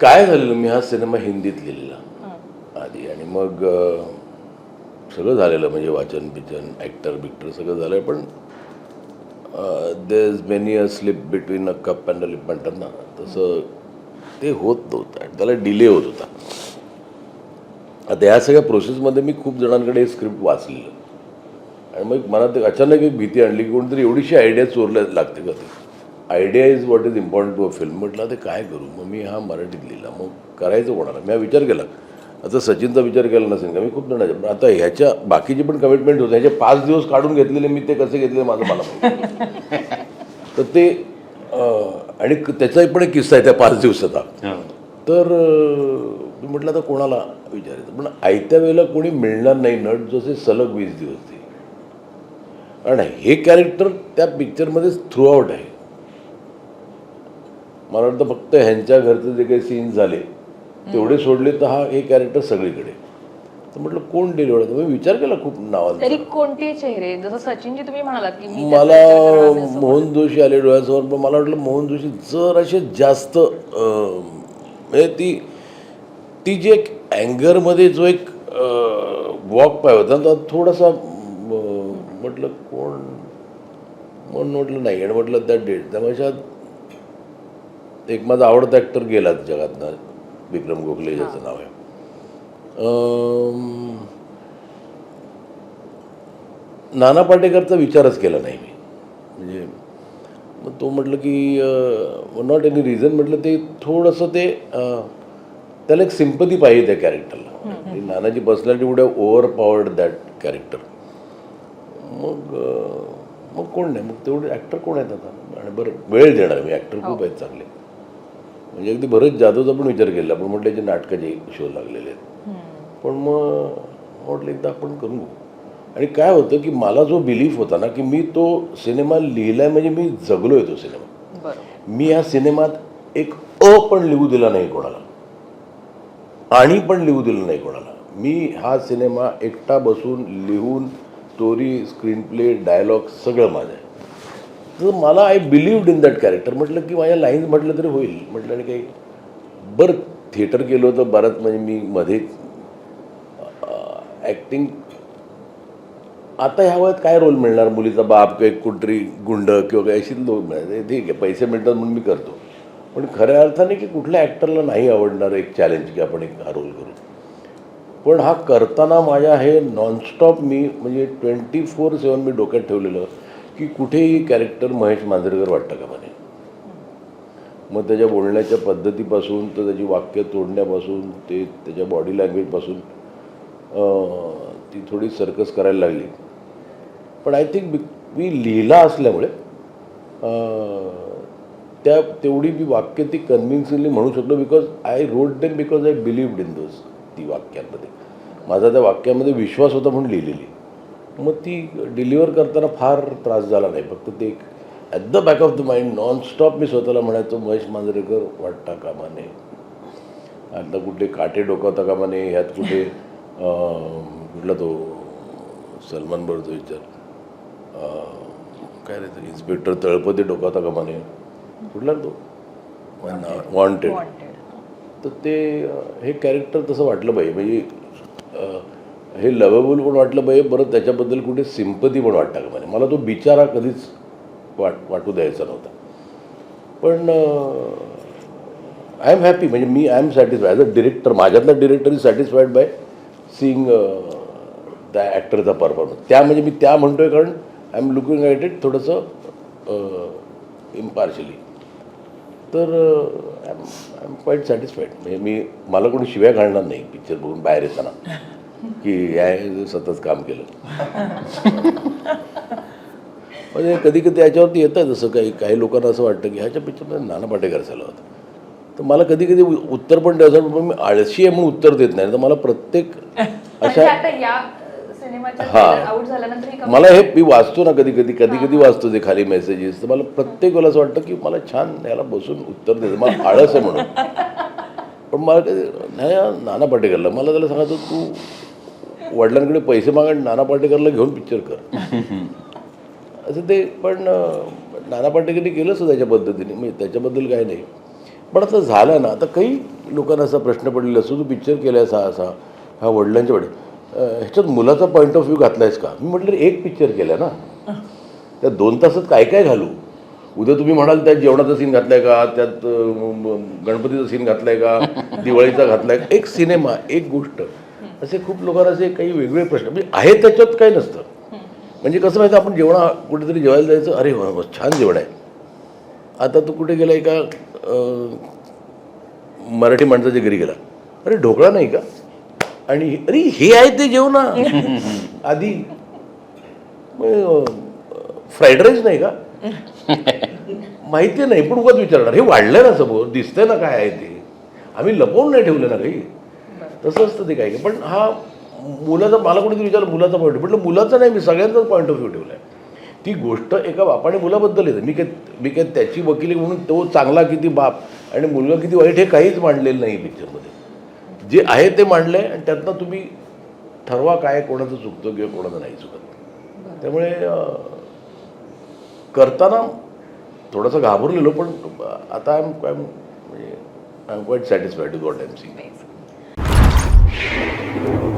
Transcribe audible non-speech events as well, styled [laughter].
काय झालेलं? मी हा सिनेमा हिंदीत लिहिलेला. आधी आणि मग सगळं झालेलं म्हणजे वाचन बिचन ॲक्टर बिक्टर सगळं झालं पण there is many a slip between a cup and a lip म्हणतात ना. तसं ते होत नव्हतं आणि त्याला डिले होत होता. आता या सगळ्या प्रोसेसमध्ये मी खूप जणांकडे स्क्रिप्ट वाचलेलं. आणि मग मला ते अचानक एक भीती आणली की कोणतरी एवढीशी आयडिया चोरल्या लागते का ते? Idea is what is important to a film म्हटलं ते काय करू? मग मी हा मराठीत लिहिला. मग करायचं कोणाला? मी हा विचार केला. आता सचिनचा विचार केला नसेल का? मी खूप जणांच्या पण आता ह्याच्या बाकीची पण कमिटमेंट होते. ह्याचे पाच दिवस काढून घेतलेले मी ते कसे घेतले माझं मला माहिती. [laughs] तर ते आणि क- त्याचा पण एक किस्सा आहे त्या पाच दिवसाचा. तर मी म्हटलं आता कोणाला विचारायचं? पण आयत्या वेळेला कोणी मिळणार नाही नट जसे सलग वीस दिवस ते आणि हे कॅरेक्टर त्या पिक्चरमध्ये थ्रू आउट आहे. मला वाटतं फक्त ह्यांच्या घरचे जे काही सीन्स झाले तेवढे सोडले तर हा हे कॅरेक्टर सगळीकडे. तर म्हटलं कोण डिलिव्हर मी विचार केला खूप नावांचा. तरी कोणते चेहरे? जसं सचिनजी तुम्ही म्हणालात की मी मला. मोहन जोशी आले डोळ्यासमोर पण मला वाटलं मोहन जोशी जर असे जास्त म्हणजे ती ती जी एक अँगरमध्ये जो एक वॉक पाय होता तो थोडासा म्हटलं कोण म्हणून म्हटलं नाही आणि म्हटलं त्या डेट त्यामुळे एक माझा आवडता ॲक्टर गेला जगातनं विक्रम गोखले ज्याचं नाव आहे. नाना पाटेकरचा विचारच केला नाही मी. म्हणजे मग तो म्हटलं की नॉट एनी रिझन म्हटलं ते थोडंसं ते त्याला एक सिंपती पाहिजे त्या कॅरेक्टरला नानाची personality would have overpowered that character मग मग कोण नाही मग तेवढे ॲक्टर कोण आहेत आता? आणि बरं वेळ देणार मी ॲक्टर खूप आहेत चांगले. म्हणजे अगदी बरेच जाधवचा पण विचार केला. पण म्हटलं याचे नाटकाचे शो लागलेले आहेत. पण मग म्हटलं एकदा आपण करू आणि काय होतं की मला जो बिलीफ होता ना की मी तो सिनेमा लिहिलाय म्हणजे मी जगलोय तो सिनेमा. मी या सिनेमात एक अ पण लिहू दिला नाही कोणाला. आणि पण लिहू दिलं नाही कोणाला. मी हा सिनेमा एकटा बसून लिहून स्टोरी स्क्रीन प्ले डायलॉग सगळं माझं आहे. तर मला I believed in that character म्हटलं की माझ्या लाईन्स म्हटलं तरी होईल. म्हटलं आणि काही बरं थिएटर केलं होतं बरंच म्हणजे मी मध्ये ॲक्टिंग आता ह्या वयात काय रोल मिळणार? मुलीचा बाप किंवा कुठरी कुठतरी गुंड किंवा काही अशी लोक मिळाले. ठीक आहे पैसे मिळतात म्हणून मी करतो. पण खऱ्या अर्थाने की कुठल्या ॲक्टरला नाही आवडणार एक चॅलेंज की आपण एक हा रोल करू. पण हा करताना माझ्या हे नॉनस्टॉप मी म्हणजे ट्वेंटी फोर सेवन मी डोक्यात ठेवलेलं. की कुठेही कॅरेक्टर महेश मांजरेकर वाटतं का म्हणे? मग त्याच्या बोलण्याच्या पद्धतीपासून तर त्याची वाक्य तोडण्यापासून ते त्याच्या बॉडी लँग्वेजपासून ती थोडी सर्कस करायला लागली. पण आय थिंक मी लिहिला असल्यामुळे त्या तेवढी मी वाक्य ती कन्व्हिन्सिंगली म्हणू शकलो because I read them because I believed in those ती वाक्यांमध्ये. माझा त्या वाक्यामध्ये विश्वास होता म्हणून लिहिलेली. मग ती डिलिव्हर करताना फार त्रास झाला नाही. फक्त ते एक at the back of the mind nonstop मी स्वतःला म्हणायचो महेश मांजरेकर वाटता कामा नये आता कुठले काटे डोकावता कामा नये ह्यात कुठे कुठला तो सलमान बरोबर विचार काय रे इन्स्पेक्टर तळपती डोकावता कामा नये कुठला तो? वॉन्टेड. तर ते हे कॅरेक्टर तसं वाटलं पाहिजे म्हणजे हे लवेबल पण वाटलं पाहिजे बरं त्याच्याबद्दल कुठे सिंपती पण वाटतं का? म्हणजे मला तो बिचारा कधीच वाट वाटू द्यायचा नव्हता. पण आय एम हॅपी म्हणजे मी I am satisfy as a director माझ्यातला director is satisfied by seeing त्या ॲक्टरचा परफॉर्मन्स त्या म्हणजे मी त्या म्हणतोय कारण I am looking at it थोडंसं इम्पार्शली तर I am I am quite satisfied म्हणजे मी मला कोणी शिव्या घालणार नाही पिक्चर बघून बाहेर येताना. की या सतत काम केलं. म्हणजे कधी कधी याच्यावरती येतं जसं काही काही लोकांना असं वाटतं की ह्याच्या पिक्चरमध्ये नाना पाटेकर झाला होता. तर मला कधी कधी उत्तर पण द्यायचं पण मी आळशी आहे म्हणून उत्तर देत नाही. तर मला प्रत्येक [laughs] अशा हा. मला हे मी वाचतो ना कधी कधी कधी कधी वाचतो ते खाली मेसेजेस तर मला प्रत्येक वेळेला असं वाटतं की मला छान याला बसून उत्तर देतं मला आळस आहे म्हणून. [laughs] पण मला कधी नाही नाना पाटेकरला. मला त्याला सांगायचं तू वडिलांकडे पैसे मागा आणि नाना पाटेकरला घेऊन पिक्चर कर. [laughs] असं ते पण नाना पाटेकरने केलंच त्याच्या पद्धतीने. म्हणजे त्याच्याबद्दल काय नाही. पण आता झालं ना आता काही लोकांना असा प्रश्न पडलेला असतो तू पिक्चर केला असा असा. हा वडिलांच्या वडील. ह्याच्यात मुलाचा पॉईंट ऑफ व्ह्यू घातलायस का? मी म्हटलं एक पिक्चर केला ना. [laughs] त्या दोन तासात काय काय घालू? उद्या तुम्ही म्हणाल त्यात जेवणाचा सीन घातलाय का? त्यात गणपतीचा सीन घातलाय का? [laughs] दिवाळीचा घातलाय का? एक सिनेमा एक गोष्ट. असे खूप लोकांना असे काही वेगवेगळे प्रश्न. म्हणजे आहे त्याच्यात काही नसतं. म्हणजे कसं माहिती आपण जेवणा कुठेतरी जेवायला जायचं अरे वा, छान जेवण आहे. आता तू कुठे गेला एका मराठी माणसाच्या घरी गेला. अरे ढोकळा नाही का? आणि हे- अरे हे आहे ते जेवण [laughs] आधी फ्राईड राईस नाही का? [laughs] माहिती नाही पण उगाच विचारणार हे वाढलं ना समोर दिसतंय ना काय आहे ते. आम्ही लपवून नाही ठेवलं ना काही. तसं असतं ते काय पण हा मुलाचा मला कोणीतरी विचारलं मुलाचा पॉईंट म्हटलं मुलाचा नाही मी सगळ्यांचाच पॉईंट ऑफ व्ह्यू ठेवला आहे ती गोष्ट एका बापाने मुलाबद्दल येते. मी काय मी काय त्याची वकिली म्हणून तो चांगला किती बाप आणि मुलगा किती वाईट हे काहीच मांडलेलं नाही पिक्चरमध्ये जे आहे ते मांडलं आहे आणि त्यातनं तुम्ही ठरवा काय कोणाचं चुकतं किंवा कोणाचं नाही चुकत. त्यामुळे करताना थोडंसं घाबरलेलो पण आता आय एम म्हणजे I am quite satisfied with what I am seeing Thank you.